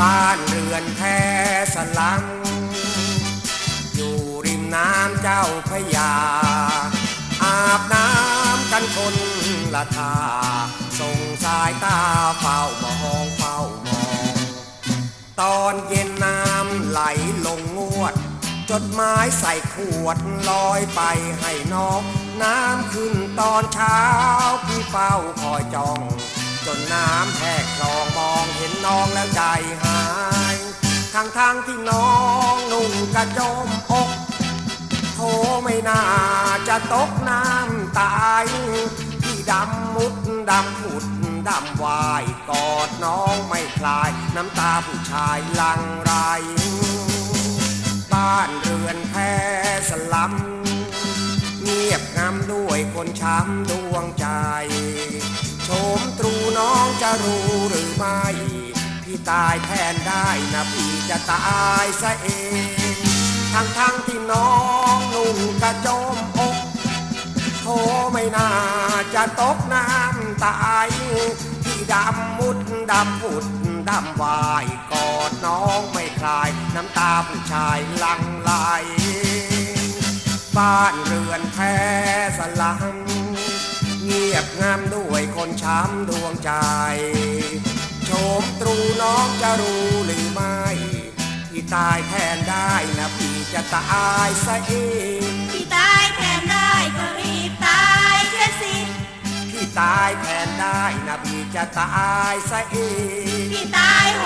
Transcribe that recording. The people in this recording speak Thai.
บ้านเรือนแค่สลัมอยู่ริมน้ำเจ้าพระยา อาบน้ำกันคนละทาส่งสายตาเฝ้ามองเฝ้ามอง ตอนเย็นน้ำไหลลงงวด จดหมายใส่ขวดลอยไปให้น้อง น้ำขึ้นตอนเช้าพี่เฝ้าคอยจ้อง จนน้ำแทกคลองมองเห็นน้องแล้วใจหายทางทางที่น้องนุ่งกระโจมอกโทไม่น่าจะตกน้ำตายพี่ดำมุดดำผุดดำวายกอดน้องไม่คลาย น้ำตาผู้ชายลังไร บ้านเรือนแพ้สลัมเงียบงามด้วยคนช้ำดวงใจ โฉมตรูน้องจะรู้หรือไม่ พี่ตายแทนได้นะพี่จะตายซะเอง ทั้งทั้งที่น้องนุ่งกระโจมอกโทไม่น่าจะตกน้ำตายที่ดำมุดดำผุดดำวายกอดน้องไม่คลาย น้ำตาผู้ชายหลังไหลบ้านเรือนแพ้สลัง บงามด้วยคนช้ำดวงใจ โฉมตรูน้องจะรู้หรือไม่พี่ตายแทนได้นะพี่จะตายซะเองพี่ตายแทนได้ก็รีบตายเสียสิพี่ตายแทนได้นะพี่จะตายซะเองพี่ตายโห